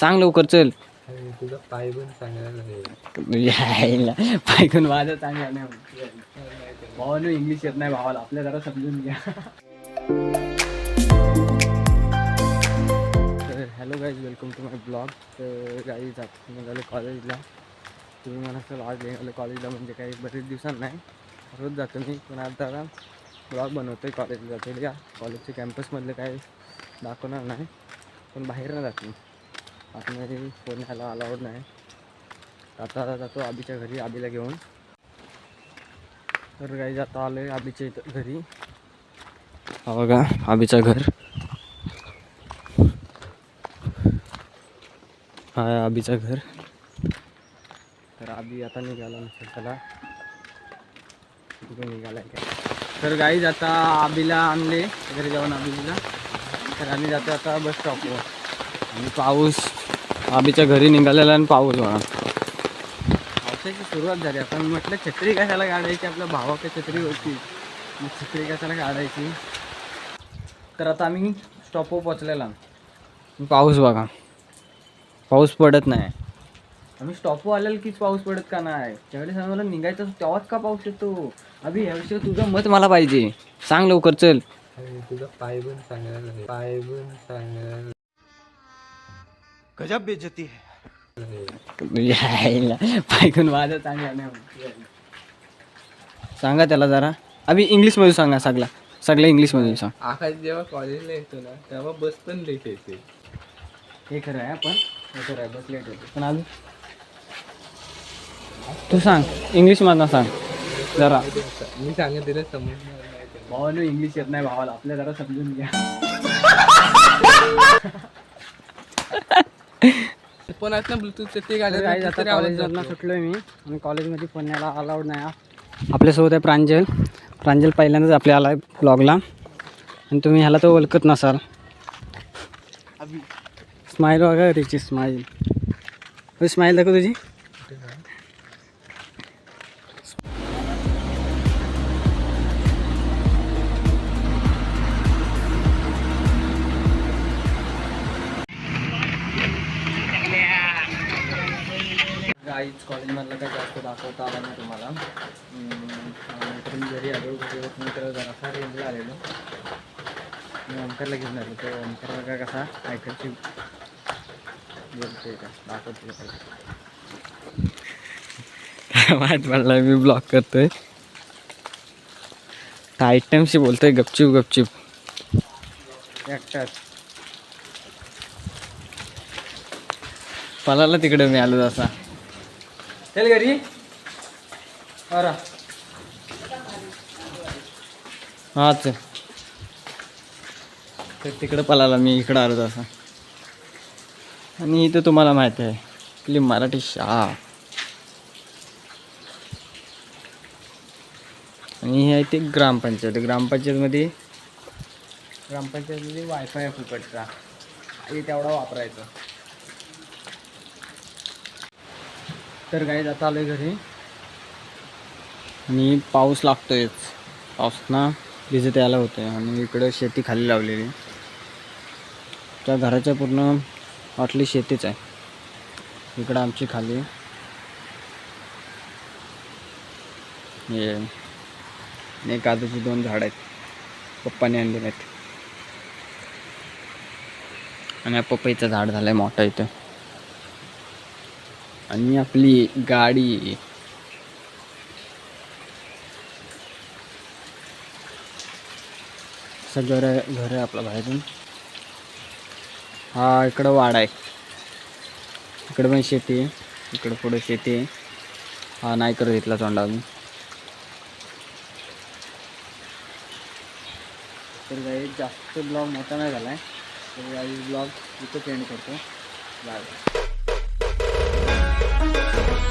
सांग लवकर चल. तुझा पाय पण चांगला यायला पायकून माझं चांगला नाही भावानं इंग्लिश येत नाही भावाला. आपल्या जरा समजून घ्या. तर hello guys welcome to my blog तर गाईज आता निघालो कॉलेजला तुम्ही म्हणा सर आज निघालो कॉलेजला म्हणजे काही बरेच दिवसांत नाही. रोज जातो मी पण आता ब्लॉग बनवतो आहे कॉलेजला जातो या कॉलेजच्या कॅम्पसमधलं काही दाखवणार नाही. पण बाहेर नाही जात मी. आतमध्ये फोन ह्याला अलाउड नाही. आता जातो आबीच्या घरी आबीला घेऊन. तर काही जाता आलं आहे आबीच्या इथं घरी. हा बघा आबीचं घर. हा आबीचा आबीचं घर. तर आबी आता निघाला नसेल त्याला. कुठे निघाला काय? तर गाईज आता आबीला आणले. घरी जाऊन आबीला तर आम्ही जातो आता बस स्टॉपवर आणि पाऊस. आबीच्या घरी निघालेला आणि पाऊस बघा. पावसाची सुरुवात झाली. आपण म्हटलं छत्री कशाला काढायची? आपल्या भावाकडे छत्री होती. मग छत्री कशाला काढायची? तर आता आम्ही स्टॉपवर पोचलेला पाऊस बघा. पाऊस पडत नाही. आम्ही स्टॉपवर आलेलं कीच पाऊस पडत का नाही? ज्यावेळेस आम्हाला निघायचं तेव्हाच का पाऊस येतो? अभि ह्याविषयी तुझं मत मला पाहिजे. सांग लवकर चल. तुझं तुझा पाय पण सांगायला पाय पण गजब बेइज्जती है। पायकून चांगला नाही सांगा त्याला जरा. अभि इंग्लिशमध्ये सांगा सगळा. सगळं इंग्लिशमध्ये सांग. आकाश जेव्हा कॉलेजला येतो ना तेव्हा बस पण लेट येते. हे खरं आहे पण हे खरं आहे बस लेट होते. पण अजून तू सांग इंग्लिशमधनं सांग. जरा. मी सांगत तिला समजणार नाही. भावानं इंग्लिश येत नाही भावाला. आपल्या जरा समजून घ्या. पण आहेत ना ब्लूटूथचे ते तर काही आता गाड्या कॉलेजमधनं सुटलोय मी. आणि कॉलेजमध्ये पण यायला अलाउड नाही हा. आपल्यासोबत आहे प्रांजल. प्रांजल पहिल्यांदाच आपल्या आला आहे ब्लॉगला आणि तुम्ही ह्याला तर ओळखत नसाल. स्माईल बघा तिची स्माईल स्माईल दाखव तुझी. गाईच कॉलेजमधलं काही जास्त दाखवता आला नाही तुम्हाला. तर मी घरी आलो बसून तर जरासा रेंजला आलेलो. मी ओंकारला घेऊन आलो तो ओंकारला काय कसा ऐकायची बोलतोय का? दाखवतो माहीत पडला मी ब्लॉक करतोय. आयटमशी बोलतोय गपचूप गपचूप. एकटाच. पलाला तिकडे मी आलो तसा चल घरी. अरा हा चल. तर तिकडं पलाला मी इकडं आलो तसा आणि इथं तुम्हाला माहिती आहे आपली मराठी शाळा. आणि हे आहे ते ग्रामपंचायत. ग्रामपंचायतमध्ये ग्रामपंचायतमध्ये वायफाय आहे फुकटचा आणि तेवढा वापरायचा. तर काही आता आलोय घरी. आणि पाऊस लागतोयच पाऊसना भिजत यायला होतं आणि इकडं शेती खाली लावलेली. त्या घराच्या पूर्ण वाटली शेतीच आहे. इकडं आमची खाली. हे. आणि काजूची दोन झाड आहेत. पप्पाने आणलेले आहेत. आणि पपईचं झाड आहे मोठं इथं. आणि आपली गाडी. सगळं घर घर आहे आपलं बाहेरून. हा इकडं वाडा आहे. इकडं पण शेती आहे. इकडं पुढं शेती आहे. हा नाही करत इथला तोंडा अजून. तर काही जास्त ब्लॉग मोठा नाही झाला आहे तर काही ब्लॉग इथं पेंड करतो. Bye Thank you.